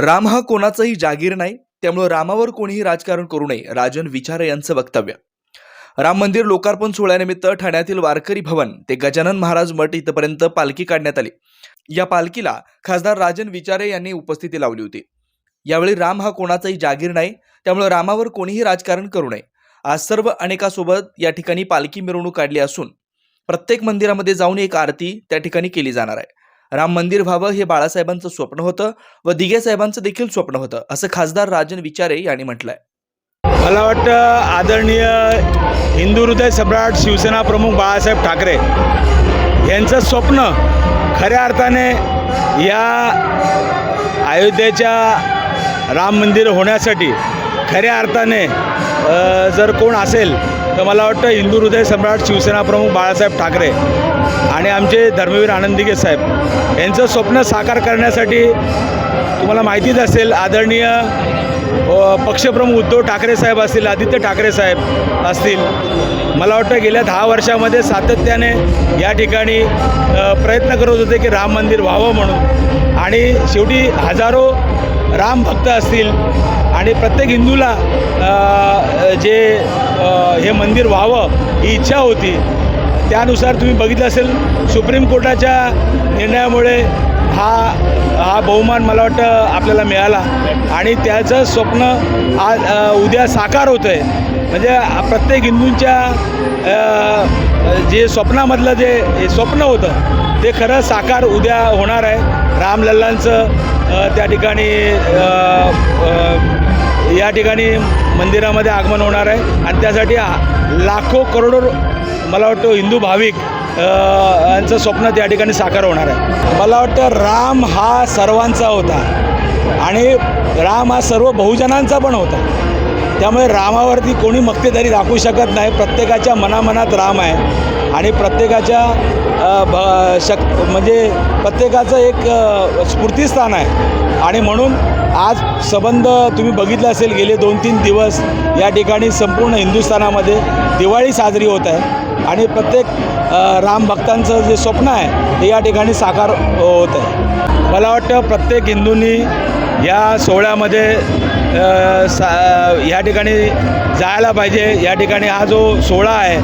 राम हा कोणाचाही जागीर नाही त्यामुळे रामावर कोणीही राजकारण करू नये राजन विचारे यांचं वक्तव्य. राम मंदिर लोकार्पण सोहळ्यानिमित्त ठाण्यातील वारकरी भवन ते गजानन महाराज मठ इथपर्यंत पालखी काढण्यात आली. या पालखीला खासदार राजन विचारे यांनी उपस्थिती लावली होती. यावेळी राम हा कोणाचाही जागीर नाही त्यामुळे रामावर कोणीही राजकारण करू नये. आज सर्व अनेकासोबत या ठिकाणी पालखी मिरवणूक काढली असून प्रत्येक मंदिरामध्ये जाऊन एक आरती त्या ठिकाणी केली जाणार आहे. राम मंदिर व्हावं हे बाळासाहेबांचं स्वप्न होतं व दिघे साहेबांचं देखील स्वप्न होतं असं खासदार राजन विचारे यांनी म्हटलंय. मला वाटतं आदरणीय हिंदू हृदय सम्राट शिवसेना प्रमुख बाळासाहेब ठाकरे यांचं स्वप्न खऱ्या अर्थाने या अयोध्येच्या राम मंदिर होण्यासाठी खऱ्या अर्थाने जर कोण असेल तर मला वाटतं हिंदू हृदय सम्राट शिवसेना प्रमुख बाळासाहेब ठाकरे आणि आमचे धर्मवीर आनंदिगे साहेब यांचं स्वप्न साकार करण्यासाठी तुम्हाला माहितीच असेल आदरणीय पक्षप्रमुख उद्धव ठाकरे साहेब असतील आदित्य ठाकरे साहेब असतील. मला वाटतं गेल्या दहा वर्षामध्ये सातत्याने या ठिकाणी प्रयत्न करत होते की राम मंदिर व्हावं म्हणून. आणि शेवटी हजारो राम भक्त असतील आणि प्रत्येक हिंदूला जे हे मंदिर व्हावं ही इच्छा होती. त्यानुसार तुम्ही बघितलं असेल सुप्रीम कोर्टाच्या निर्णयामुळे हा हा बहुमान मला वाटतं आपल्याला मिळाला. आणि त्याचं स्वप्न आज उद्या साकार होतं आहे म्हणजे प्रत्येक हिंदूंच्या जे स्वप्नामधलं जे हे स्वप्न होतं ते खरं साकार उद्या होणार आहे. रामलल्लांचं त्या ठिकाणी या ठिकाणी मंदिरामध्ये आगमन होणार आहे. आणि त्यासाठी लाखो करोडो मला वाटतं हिंदू भाविक यांचं स्वप्न त्या ठिकाणी साकार होणार आहे. मला वाटतं राम हा सर्वांचा होता. आणि राम हा सर्व बहुजनांचा पण होता. त्यामुळे रामावरती कोणी मक्तेदारी दाखवू शकत नाही. प्रत्येकाच्या मनामनात राम आहे. आणि प्रत्येकाच्या भ शक म्हणजे प्रत्येकाचं एक स्फूर्तीस्थान आहे. आणि म्हणून आज संबंध तुम्ही बघितलं असेल गेले दोन तीन दिवस या ठिकाणी संपूर्ण हिंदुस्थानामध्ये दिवाळी साजरी होत आहे. आणि प्रत्येक राम भक्तांचं जे स्वप्न आहे ते या ठिकाणी साकार होत आहे. मला वाटतं प्रत्येक हिंदूंनी या सोहळ्यामध्ये सा या ठिकाणी जायला पाहिजे. या ठिकाणी हा जो सोहळा आहे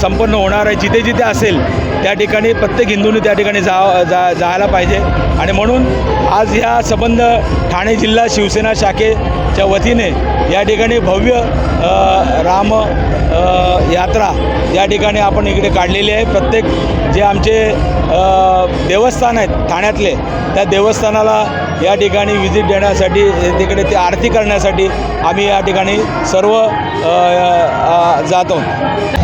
संपन्न होणार आहे. जिथे जिथे असेल त्या ठिकाणी प्रत्येक हिंदूंनी त्या ठिकाणी जा जा जायला पाहिजे. आणि म्हणून आज ह्या संबंध ठाणे जिल्हा शिवसेना शाखेच्या वतीने या ठिकाणी भव्य राम यात्रा या ठिकाणी आपण इकडे काढलेली आहे. प्रत्येक जे आमचे देवस्थान आहेत ठाण्यातले त्या देवस्थानाला या ठिकाणी व्हिजिट देण्यासाठी तिकडे ते आरती करण्यासाठी आम्ही या ठिकाणी सर्व जात. आहोत